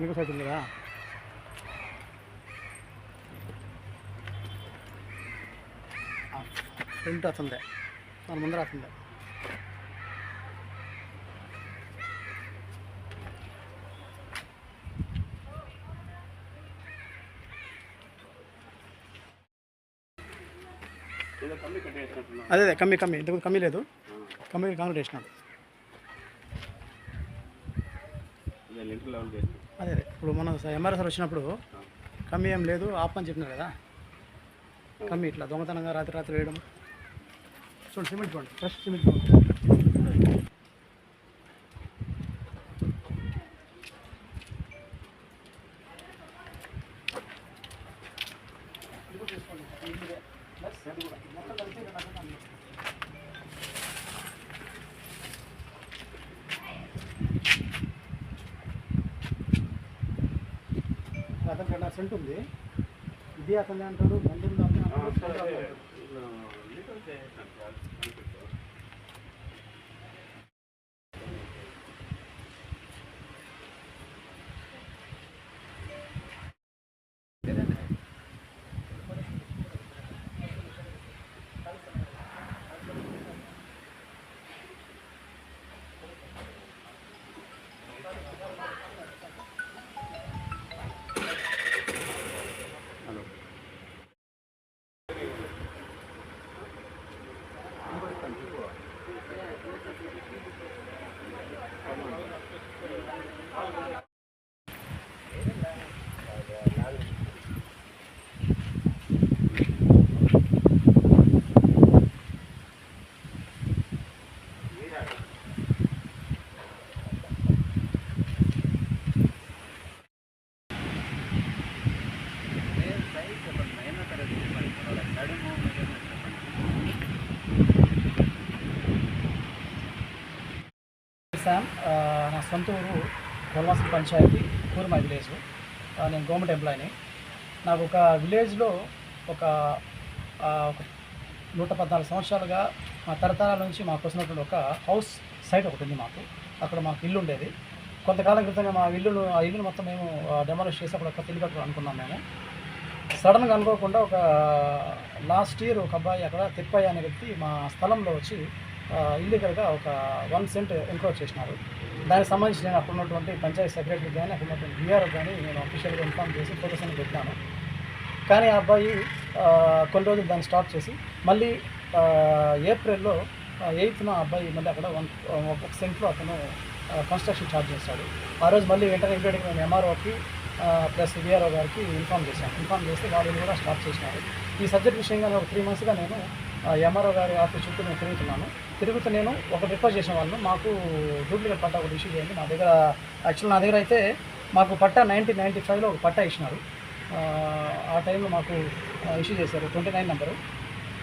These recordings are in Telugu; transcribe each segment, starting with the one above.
మీకు సైట్ ఉంది కదా ఫ్రంట్ వస్తుంది. మన ముందర వస్తుంది. అదే అదే కమ్మి కమ్మి. ఇంతకు కమ్మి లేదు. కమ్మి కాంక్రీట్ వేసినాడు అదే ఇప్పుడు మన ఎంఆర్ఎస్ వచ్చినప్పుడు కమ్మి ఏం లేదు ఆపని చెప్పినారు కదా. కమ్మి ఇట్లా దొంగతనంగా రాత్రి రాత్రి వేయడం. చూడండి సిమెంట్ చూడండి ఫ్రెష్ సిమెంట్ చూడండి నా సెంట్ ఉంది ఇది అతని అంటాడు బండి ఉంది అతను అంటాడు, సెంట్ అతను అంటాడు. లీటర్ చేసేసాను సార్ కనిపిస్తూ. హలో శామ్ ఆ, నా సొంత ఊరు కొల్వాసం పంచాయతీ కూర్మా విలేజ్. నేను గవర్నమెంట్ ఎంప్లాయీని. నాకు ఒక విలేజ్లో ఒక నూట పద్నాలుగు సంవత్సరాలుగా మా తరతరాల నుంచి మాకు వస్తున్నటువంటి ఒక హౌస్ సైట్ ఒకటి ఉంది మాకు. అక్కడ మాకు ఇల్లు ఉండేది. కొంతకాలం క్రితంగా మా ఇల్లును ఆ ఇల్లును మొత్తం మేము డెమాలిష్ చేసి అక్కడ ఒక ఇల్లు కట్టుకోవాలి అనుకున్నాం మేము. సడన్గా అనుకోకుండా ఒక లాస్ట్ ఇయర్ ఒక అబ్బాయి అక్కడ తిప్పయ్య అనే వ్యక్తి మా స్థలంలో వచ్చి ఇల్లీగల్గా ఒక వన్ సెంట్ ఎంక్రోచ్ చేసినారు. దానికి సంబంధించి నేను అక్కడ ఉన్నటువంటి పంచాయతీ సెక్రటరీ కానీ అక్కడ ఉన్నటువంటి బీఆర్ఓ కానీ నేను అఫీషియల్గా ఇన్ఫార్మ్ చేసి ఫోటోస్ అని పెట్టాను. కానీ ఆ అబ్బాయి కొన్ని రోజులు దాన్ని స్టాప్ చేసి మళ్ళీ ఏప్రిల్లో ఎయిత్న ఆ అబ్బాయి మళ్ళీ అక్కడ వన్ ఒక సెంట్లో అతను కన్స్ట్రక్షన్ ఛార్జ్ చేస్తాడు. ఆ రోజు మళ్ళీ వెంటనే ఇమీడియట్గా మేము ఎంఆర్ఓకి ప్లస్ విఆర్ఓ గారికి ఇన్ఫామ్ చేశాను. ఇన్ఫామ్ చేస్తే వాళ్ళు కూడా స్టాప్ చేసినారు. ఈ సబ్జెక్ట్ విషయంగా ఒక త్రీ మంత్స్గా నేను ఎంఆర్ఓ గారి ఆఫీస్ చుట్టూ నేను తిరుగుతున్నాను. తిరుగుతూ నేను ఒక రిక్వెస్ట్ చేసిన వాళ్ళు మాకు డూప్లికేట్ పట్టా ఒకటి ఇష్యూ చేయండి. నా దగ్గర యాక్చువల్ నా దగ్గర అయితే మాకు పట్టా నైన్టీన్ నైంటీ ఫైవ్లో ఒక పట్టా ఇచ్చినారు. ఆ, టైంలో మాకు ఇష్యూ చేశారు. ట్వంటీ నైన్ నెంబరు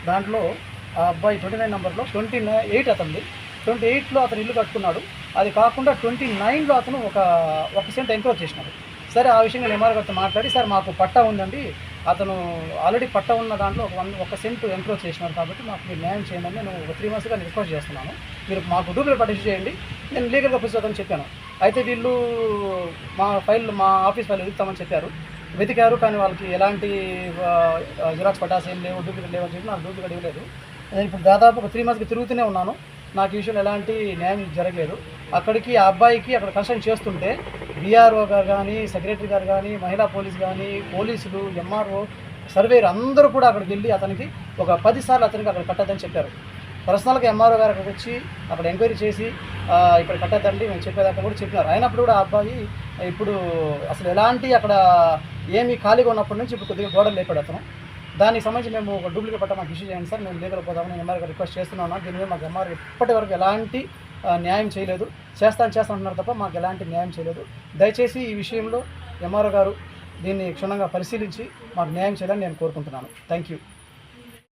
దాంట్లో ఆ అబ్బాయి ట్వంటీ నైన్ నెంబర్లో ట్వంటీ నైన్ ఎయిట్ అతనిది. ట్వంటీ ఎయిట్లో అతను ఇల్లు కట్టుకున్నాడు. అది కాకుండా ట్వంటీ నైన్లో అతను ఒక ఒక సెంట్ ఎంక్రోచ్ చేసినాడు. సరే ఆ విషయంగా ఎంఆర్ గారితో మాట్లాడి సార్ మాకు పట్టా ఉందండి. అతను ఆల్రెడీ పట్టా ఉన్న దాంట్లో ఒక వన్ ఒక సెంట్ ఎంక్రోచ్ చేసినారు కాబట్టి మాకు మీరు న్యాయం చేయండి నేను ఒక త్రీ మంత్స్గా రిక్వెస్ట్ చేస్తున్నాను. మీరు మాకు డూప్లికేట్ పట్టించి చేయండి. నేను లీగల్గా పుస్తకం చెప్పాను. అయితే వీళ్ళు మా ఫైల్ మా ఆఫీస్ ఫైల్ వెతుకుతామని చెప్పారు. వెతికారు కానీ వాళ్ళకి ఎలాంటి జిరాక్స్ పటాస్ ఏం లేవు డూప్లికేట్ లేవని చెప్పి నాకు డూప్లికేట్ ఇవ్వలేదు. నేను ఇప్పుడు దాదాపు ఒక త్రీ మంత్స్కి తిరుగుతూనే ఉన్నాను. నాకు ఈ విషయంలో ఎలాంటి న్యాయం జరగలేదు. అక్కడికి ఆ అబ్బాయికి అక్కడ కన్సల్ట్ చేస్తుంటే బీఆర్ఓ గారు కానీ సెక్రటరీ గారు కానీ మహిళా పోలీస్ కానీ పోలీసులు ఎంఆర్ఓ సర్వేర్ అందరూ కూడా అక్కడికి వెళ్ళి అతనికి ఒక పదిసార్లు అతనికి అక్కడ కట్టద్దని చెప్పారు. పర్సనల్గా ఎంఆర్ఓ గారు అక్కడికి వచ్చి అక్కడ ఎంక్వైరీ చేసి ఇక్కడ కట్టద్దండి మేము చెప్పేదాకా కూడా చెప్పినారు. అయినప్పుడు కూడా ఆ అబ్బాయి ఇప్పుడు అసలు ఎలాంటి అక్కడ ఏమీ ఖాళీగా ఉన్నప్పటి నుంచి ఇప్పుడు కొద్దిగా గోడలు లేపాడు అతను. దానికి సంబంధించి మేము ఒక డూప్లికేట్ పట్ట మాకు ఇష్యూ చేయండి సార్ మేము లీగల్ పోదామని ఎంఆర్ గారు రిక్వెస్ట్ చేస్తున్నాను దీని మీద మాకు ఎంఆర్ ఇప్పటి వరకు ఎలాంటి న్యాయం చేయలేదు. చేస్తాను చేస్తాను అంటున్నారు తప్ప మాకు ఎలాంటి న్యాయం చేయలేదు. దయచేసి ఈ విషయంలో ఎంఆర్ఓ గారు దీన్ని క్షుణ్ణంగా పరిశీలించి మాకు న్యాయం చేయాలని నేను కోరుకుంటున్నాను. Thank you